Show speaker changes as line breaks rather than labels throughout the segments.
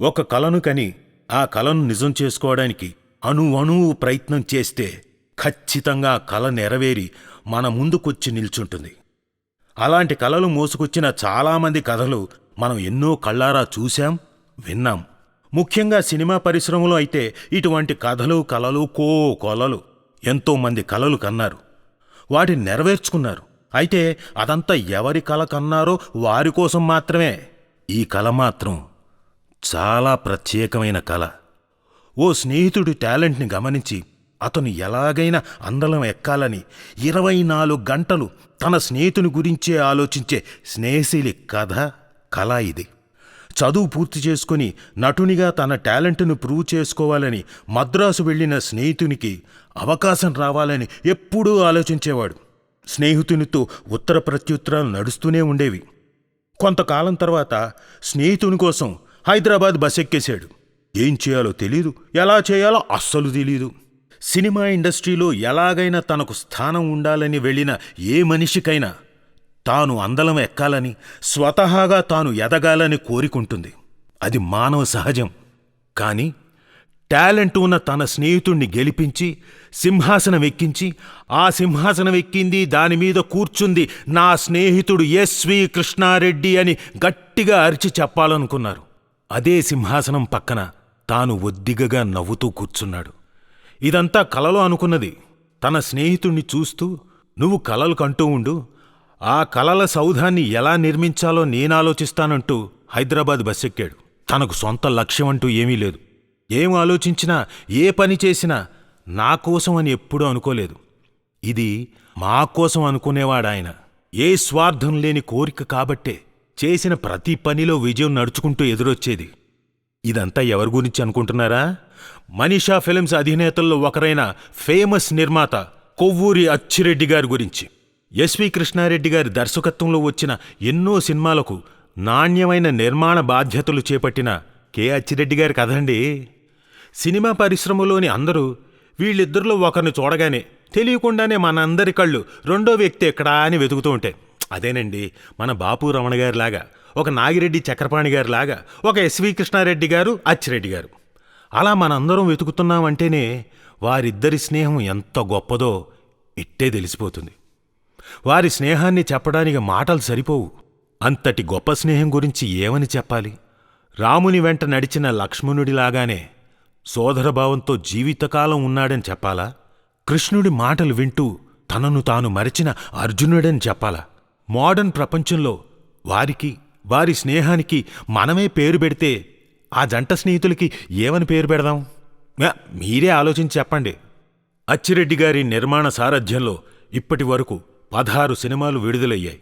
ఒక కలను కని ఆ కలను నిజం చేసుకోవడానికి అణువణువు ప్రయత్నం చేస్తే ఖచ్చితంగా కల నెరవేరి మన ముందుకొచ్చి నిల్చుంటుంది. అలాంటి కలలు మోసుకొచ్చిన చాలామంది కథలు మనం ఎన్నో కళ్ళారా చూశాం విన్నాం. ముఖ్యంగా సినిమా పరిశ్రమలో అయితే ఇటువంటి కథలు కలలు కో కొలలు ఎంతోమంది కలలు కన్నారు. వాటిని నెరవేర్చుకున్నారు. అయితే అదంతా ఎవరి కల కన్నారో వారి కోసం మాత్రమే. ఈ కల మాత్రం చాలా ప్రత్యేకమైన కళ ఓ స్నేహితుడి టాలెంట్ని గమనించి అతను ఎలాగైనా అందలం ఎక్కాలని ఇరవై నాలుగు గంటలు తన స్నేహితుని గురించే ఆలోచించే స్నేహితులి కథ కళ ఇది. చదువు పూర్తి చేసుకుని నటునిగా తన టాలెంట్ను ప్రూవ్ చేసుకోవాలని మద్రాసు వెళ్ళిన స్నేహితునికి అవకాశం రావాలని ఎప్పుడూ ఆలోచించేవాడు. స్నేహితునితో ఉత్తర ప్రత్యుత్తరాలు నడుస్తూనే ఉండేవి. కొంతకాలం తర్వాత స్నేహితుని కోసం హైదరాబాద్ బస్ ఎక్కేశాడు ఏం చేయాలో తెలీదు ఎలా చేయాలో అస్సలు తెలీదు. సినిమా ఇండస్ట్రీలో ఎలాగైనా తనకు స్థానం ఉండాలని వెళ్ళిన ఏ మనిషికైనా తాను అందలం ఎక్కాలని స్వతహాగా తాను ఎదగాలని కోరికుంటుంది. అది మానవ సహజం. కానీ టాలెంట్ ఉన్న తన స్నేహితుణ్ణి గెలిపించి సింహాసనం ఎక్కించి ఆ సింహాసనం ఎక్కింది దాని మీద కూర్చుంది నా స్నేహితుడు ఎస్వి కృష్ణారెడ్డి అని గట్టిగా అరిచి చెప్పాలనుకున్నారు. అదే సింహాసనం పక్కన తాను ఒద్దిగగా నవ్వుతూ కూర్చున్నాడు. ఇదంతా కలలో అనుకున్నది. తన స్నేహితుణ్ణి చూస్తూ నువ్వు కలలు కంటూ ఉండు. ఆ కలల సౌధాన్ని ఎలా నిర్మించాలో నేను ఆలోచిస్తానంటూ హైదరాబాద్ బస్సెక్కాడు. తనకు సొంత లక్ష్యం అంటూ ఏమీ లేదు. ఏం ఆలోచించినా ఏ పని చేసినా నా కోసం అని ఎప్పుడూ అనుకోలేదు. ఇది మా కోసం అనుకునేవాడాయన. ఏ స్వార్థం లేని కోరిక కాబట్టే చేసిన ప్రతి పనిలో విజయం నడుచుకుంటూ ఎదురొచ్చేది. ఇదంతా ఎవరి గురించి అనుకుంటున్నారా? మనీషా ఫిలిమ్స్ అధినేతల్లో ఒకరైన ఫేమస్ నిర్మాత కొవ్వూరి అచ్చిరెడ్డి గారి గురించి. ఎస్వి కృష్ణారెడ్డి గారి దర్శకత్వంలో వచ్చిన ఎన్నో సినిమాలకు నాణ్యమైన నిర్మాణ బాధ్యతలు చేపట్టిన కె అచ్చిరెడ్డి గారి కథండి సినిమా పరిశ్రమలోని అందరూ వీళ్ళిద్దరిలో ఒకరిని చూడగానే తెలియకుండానే మనందరి కళ్ళు రెండో వ్యక్తి ఎక్కడా అని వెతుకుతూ ఉంటాయి. అదేనండి మన బాపు రమణ గారిలాగా ఒక నాగిరెడ్డి చక్రపాణి గారిలాగా ఒక ఎస్వి కృష్ణారెడ్డి గారు అచ్చిరెడ్డి గారు. అలా మనందరం వెతుకుతున్నామంటేనే వారిద్దరి స్నేహం ఎంత గొప్పదో ఇట్టే తెలిసిపోతుంది. వారి స్నేహాన్ని చెప్పడానికి మాటలు సరిపోవు. అంతటి గొప్ప స్నేహం గురించి ఏమని చెప్పాలి? రాముని వెంట నడిచిన లక్ష్మణుడిలాగానే సోదరభావంతో జీవితకాలం ఉన్నాడని చెప్పాలా? కృష్ణుడి మాటలు వింటూ తనను తాను మరిచిన అర్జునుడని చెప్పాలా? మోడర్న్ ప్రపంచంలో వారికి వారి స్నేహానికి మనమే పేరు పెడితే ఆ జంట స్నేహితులకి ఏమని పేరు పెడదాం? మీరే ఆలోచించి చెప్పండి. అచ్చిరెడ్డి గారి నిర్మాణ సారథ్యంలో ఇప్పటి వరకు పదహారు సినిమాలు విడుదలయ్యాయి.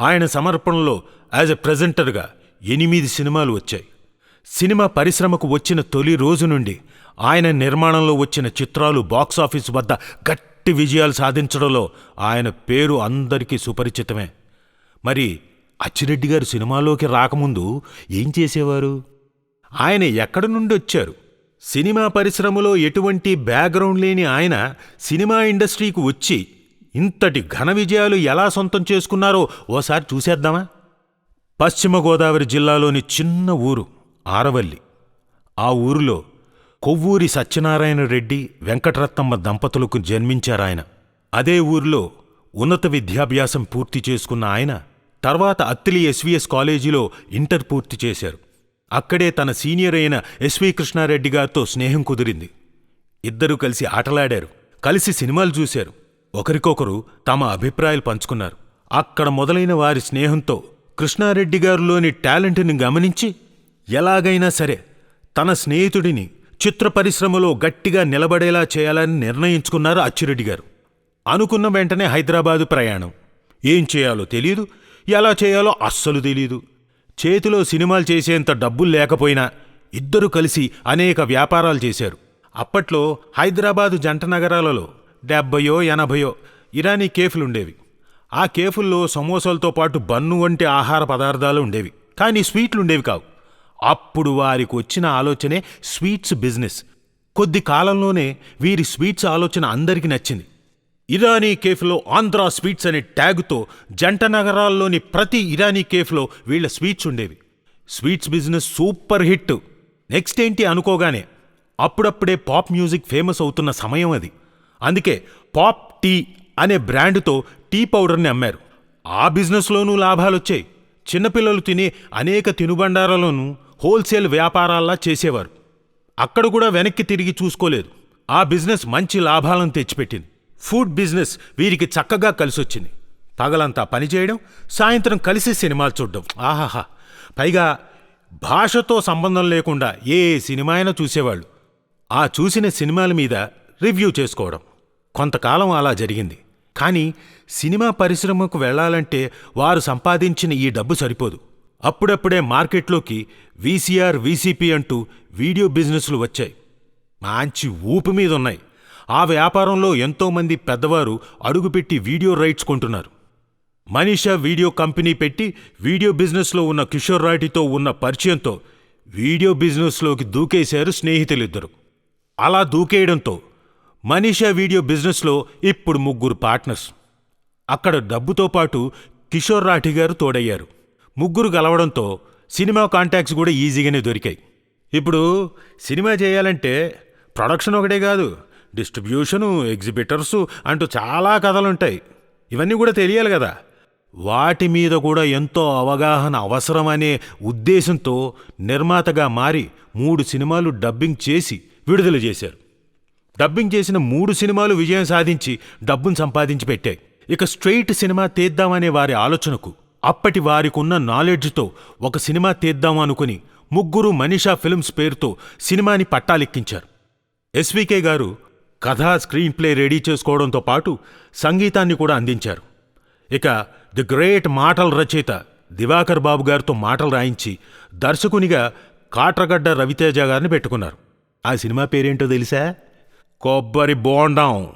ఆయన సమర్పణలో యాజ్ ఎ ప్రజెంటర్గా ఎనిమిది సినిమాలు వచ్చాయి. సినిమా పరిశ్రమకు వచ్చిన తొలి రోజు నుండి ఆయన నిర్మాణంలో వచ్చిన చిత్రాలు బాక్సాఫీస్ వద్ద గట్టి విజయాలు సాధించడంలో ఆయన పేరు అందరికీ సుపరిచితమే. మరి అచ్చిరెడ్డి గారు సినిమాలోకి రాకముందు ఏం చేసేవారు? ఆయన ఎక్కడి నుండి వచ్చారు? సినిమా పరిశ్రమలో ఎటువంటి బ్యాక్గ్రౌండ్ లేని ఆయన సినిమా ఇండస్ట్రీకి వచ్చి ఇంతటి ఘన విజయాలు ఎలా సొంతం చేసుకున్నారో ఓసారి చూసేద్దామా? పశ్చిమ గోదావరి జిల్లాలోని చిన్న ఊరు ఆరవల్లి. ఆ ఊరిలో కొవ్వూరి సత్యనారాయణ రెడ్డి వెంకటరత్నమ్మ దంపతులకు జన్మించారాయన. అదే ఊరిలో ఉన్నత విద్యాభ్యాసం పూర్తి చేసుకున్న ఆయన తర్వాత అత్తిలి ఎస్వీఎస్ కాలేజీలో ఇంటర్ పూర్తి చేశారు. అక్కడే తన సీనియర్ అయిన ఎస్వి కృష్ణారెడ్డి గారితో స్నేహం కుదిరింది. ఇద్దరూ కలిసి ఆటలాడారు. కలిసి సినిమాలు చూశారు. ఒకరికొకరు తమ అభిప్రాయాలు పంచుకున్నారు. అక్కడ మొదలైన వారి స్నేహంతో కృష్ణారెడ్డి గారిలోని టాలెంట్ని గమనించి ఎలాగైనా సరే తన స్నేహితుడిని చిత్ర పరిశ్రమలో గట్టిగా నిలబడేలా చేయాలని నిర్ణయించుకున్నారు అచ్చిరెడ్డి గారు. అనుకున్న వెంటనే హైదరాబాదు ప్రయాణం. ఏం చేయాలో తెలియదు ఎలా చేయాలో అస్సలు తెలీదు. చేతిలో సినిమాలు చేసేంత డబ్బులు లేకపోయినా ఇద్దరు కలిసి అనేక వ్యాపారాలు చేశారు. అప్పట్లో హైదరాబాదు జంట నగరాలలో డెబ్బయో ఎనభయో ఇరానీ కేఫ్లుండేవి ఆ కేఫుల్లో సమోసాలతో పాటు బన్ను వంటి ఆహార పదార్థాలు ఉండేవి. కానీ స్వీట్లు ఉండేవి కావు. అప్పుడు వారికి వచ్చిన ఆలోచనే స్వీట్స్ బిజినెస్. కొద్ది కాలంలోనే వీరి స్వీట్స్ ఆలోచన అందరికీ నచ్చింది. ఇరానీ కేఫ్లో ఆంధ్రా స్వీట్స్ అనే ట్యాగుతో జంట నగరాల్లోని ప్రతి ఇరానీ కేఫ్లో వీళ్ళ స్వీట్స్ ఉండేవి. Sweets business super hit. Next ఏంటి అనుకోగానే అప్పుడప్పుడే పాప్ మ్యూజిక్ ఫేమస్ అవుతున్న సమయం అది. అందుకే పాప్ టీ అనే బ్రాండ్తో టీ పౌడర్ని అమ్మారు. ఆ బిజినెస్లోనూ లాభాలొచ్చాయి. చిన్నపిల్లలు తినే అనేక తినుబండారాలను హోల్సేల్ వ్యాపారాల్లా చేసేవారు. అక్కడ కూడా వెనక్కి తిరిగి చూసుకోలేదు. ఆ బిజినెస్ మంచి లాభాలను తెచ్చిపెట్టింది. ఫుడ్ బిజినెస్ వీరికి చక్కగా కలిసొచ్చింది. పగలంతా పనిచేయడం సాయంత్రం కలిసి సినిమాలు చూడడం. ఆహాహా. పైగా భాషతో సంబంధం లేకుండా ఏ సినిమా అయినా చూసేవాళ్ళు. ఆ చూసిన సినిమాల మీద రివ్యూ చేసుకోవడం. కొంతకాలం అలా జరిగింది. కానీ సినిమా పరిశ్రమకు వెళ్ళాలంటే వారు సంపాదించిన ఈ డబ్బు సరిపోదు. అప్పుడప్పుడే మార్కెట్లోకి వీసీఆర్ వీసీపీ అంటూ వీడియో బిజినెస్లు వచ్చాయి. మంచి ఊపు మీద ఉన్నాయి ఆ వ్యాపారంలో ఎంతోమంది పెద్దవారు అడుగుపెట్టి వీడియో రైట్స్ కొంటున్నారు. మనీషా వీడియో కంపెనీ పెట్టి వీడియో బిజినెస్లో ఉన్న కిషోర్ రాటితో ఉన్న పరిచయంతో వీడియో బిజినెస్లోకి దూకేశారు స్నేహితులిద్దరు. అలా దూకేయడంతో మనీషా వీడియో బిజినెస్లో ఇప్పుడు ముగ్గురు పార్ట్నర్స్. అక్కడ డబ్బుతో పాటు కిషోర్ రాఠి గారు తోడయ్యారు. ముగ్గురు కలవడంతో సినిమా కాంటాక్ట్స్ కూడా ఈజీగానే దొరికాయి. ఇప్పుడు సినిమా చేయాలంటే ప్రొడక్షన్ ఒకటే కాదు డిస్ట్రిబ్యూషను ఎగ్జిబిటర్సు అంటూ చాలా కథలుంటాయి. ఇవన్నీ కూడా తెలియాలి కదా. వాటి మీద కూడా ఎంతో అవగాహన అవసరమనే ఉద్దేశంతో నిర్మాతగా మారి మూడు సినిమాలు డబ్బింగ్ చేసి విడుదల చేశారు. డబ్బింగ్ చేసిన మూడు సినిమాలు విజయం సాధించి డబ్బును సంపాదించి పెట్టాయి. ఇక స్ట్రెయిట్ సినిమా తీద్దామనే వారి ఆలోచనకు అప్పటి వారికున్న నాలెడ్జ్తో ఒక సినిమా తీద్దాం అనుకుని ముగ్గురు మనీషా ఫిల్మ్స్ పేరుతో సినిమాని పట్టాలెక్కించారు. ఎస్వికే గారు కథా స్క్రీన్ ప్లే రెడీ చేసుకోవడంతో పాటు సంగీతాన్ని కూడా అందించారు. ఇక ది గ్రేట్ మాటల రచయిత దివాకర్ బాబు గారితో మాటలు రాయించి దర్శకునిగా కాట్రగడ్డ రవితేజ గారిని పెట్టుకున్నారు. ఆ సినిమా పేరేంటో తెలుసా? కొబ్బరి బోండాం.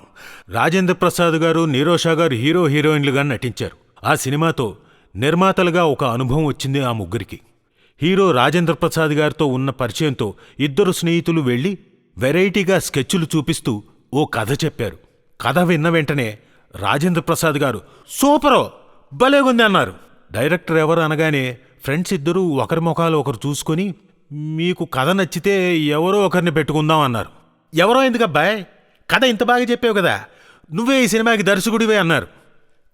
రాజేంద్ర ప్రసాద్ గారు నీరోషా గారు హీరో హీరోయిన్లుగా నటించారు. ఆ సినిమాతో నిర్మాతలుగా ఒక అనుభవం వచ్చింది ఆ ముగ్గురికి. హీరో రాజేంద్ర ప్రసాద్ గారితో ఉన్న పరిచయంతో ఇద్దరు స్నేహితులు వెళ్ళి వెరైటీగా స్కెచ్లు చూపిస్తూ ఓ కథ చెప్పారు. కథ విన్న వెంటనే రాజేంద్ర ప్రసాద్ గారు సూపరో! భలేగుంది అన్నారు. డైరెక్టర్ ఎవరు అనగానే ఫ్రెండ్స్ ఇద్దరూ ఒకరి ముఖాలు ఒకరు చూసుకొని మీకు కథ నచ్చితే ఎవరో ఒకరిని పెట్టుకుందాం అన్నారు. ఎవరో ఎందుకబ్బాయ్ కథ ఇంత బాగా చెప్పావు కదా. నువ్వే ఈ సినిమాకి దర్శకుడివే అన్నారు.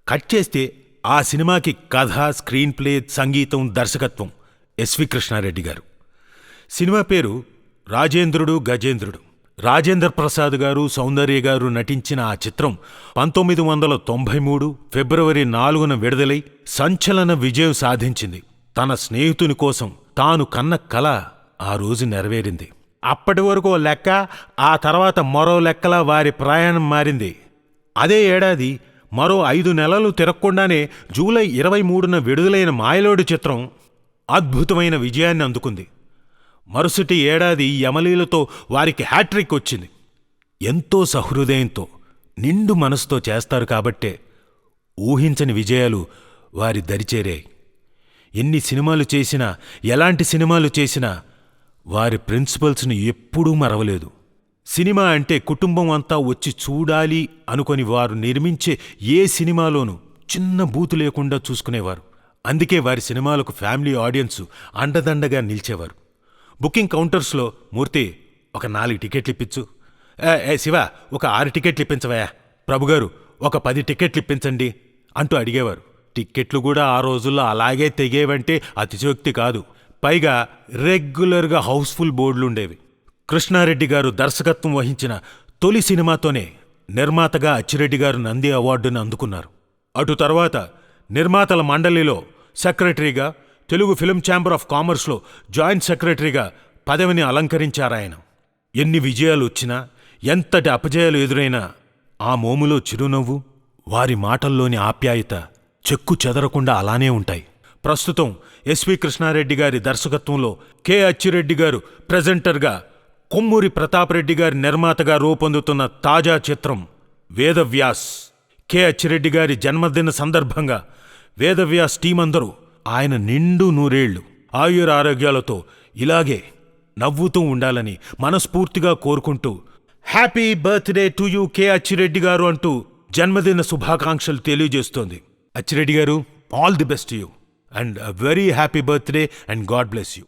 కట్ చేస్తే ఆ సినిమాకి కథ స్క్రీన్ ప్లే సంగీతం దర్శకత్వం. ఎస్వి కృష్ణారెడ్డి గారు. సినిమా పేరు రాజేంద్రుడు గజేంద్రుడు. రాజేంద్ర ప్రసాద్ గారు సౌందర్య గారు నటించిన ఆ చిత్రం పంతొమ్మిది వందల తొంభై మూడు ఫిబ్రవరి నాలుగున విడుదలై సంచలన విజయం సాధించింది. తన స్నేహితుని కోసం తాను కన్న కల ఆ రోజు నెరవేరింది. అప్పటి వరకు లెక్క ఆ తర్వాత మరో లెక్కలా వారి ప్రయాణం మారింది. అదే ఏడాది మరో ఐదు నెలలు తిరగకుండానే జూలై ఇరవై మూడున విడుదలైన మాయలోడి చిత్రం అద్భుతమైన విజయాన్ని అందుకుంది. మరుసటి ఏడాది యమలీలతో వారికి హ్యాట్రిక్ వచ్చింది. ఎంతో సహృదయంతో నిండు మనసుతో చేస్తారు కాబట్టే ఊహించని విజయాలు వారి దరిచేరాయి. ఎన్ని సినిమాలు చేసినా ఎలాంటి సినిమాలు చేసినా వారి ప్రిన్సిపల్స్ని ఎప్పుడూ మరవలేదు. సినిమా అంటే కుటుంబం అంతా వచ్చి చూడాలి అనుకొని వారు నిర్మించే ఏ సినిమాలోనూ చిన్న బూతు లేకుండా చూసుకునేవారు. అందుకే వారి సినిమాలకు ఫ్యామిలీ ఆడియన్స్ అండదండగా నిలిచేవారు. బుకింగ్ కౌంటర్స్లో మూర్తి ఒక నాలుగు టికెట్లు ఇప్పించు. "ఏ, ఏ శివ ఒక ఆరు టికెట్లు ఇప్పించవయా ప్రభుగారు ఒక పది టికెట్లు ఇప్పించండి అంటూ అడిగేవారు. టిక్కెట్లు కూడా ఆ రోజుల్లో అలాగే తెగేవంటే అతిశయోక్తి కాదు. పైగా రెగ్యులర్గా హౌస్ఫుల్ బోర్డులుండేవి. కృష్ణారెడ్డి గారు దర్శకత్వం వహించిన తొలి సినిమాతోనే నిర్మాతగా అచ్చిరెడ్డి గారు నంది అవార్డును అందుకున్నారు. అటు తర్వాత నిర్మాతల మండలిలో సెక్రటరీగా తెలుగు ఫిల్మ్ ఛాంబర్ ఆఫ్ కామర్స్లో జాయింట్ సెక్రటరీగా పదవిని అలంకరించారాయన. ఎన్ని విజయాలు వచ్చినా ఎంతటి అపజయాలు ఎదురైనా ఆ మోములో చిరునవ్వు వారి మాటల్లోని ఆప్యాయత చెక్కు చెదరకుండా అలానే ఉంటాయి. ప్రస్తుతం ఎస్వి కృష్ణారెడ్డి గారి దర్శకత్వంలో కె అచ్చిరెడ్డి గారు ప్రెజెంటర్గా కొమ్మూరి ప్రతాపరెడ్డి గారి నిర్మాతగా రూపొందుతున్న తాజా చిత్రం వేదవ్యాస్. కె అచ్చిరెడ్డి గారి జన్మదిన సందర్భంగా వేదవ్యాస్ టీం అందరూ ఆయన నిండు నూరేళ్ళు ఆయుర ఆరోగ్యాలతో ఇలాగే నవ్వుతూ ఉండాలని మనస్ఫూర్తిగా కోరుకుంటూ happy birthday to you K Achireddy గారు అంటూ జన్మదిన శుభాకాంక్షలు తెలియజేస్తోంది. అచ్చిరెడ్డి గారు all the best you. And very happy birthday and God bless you.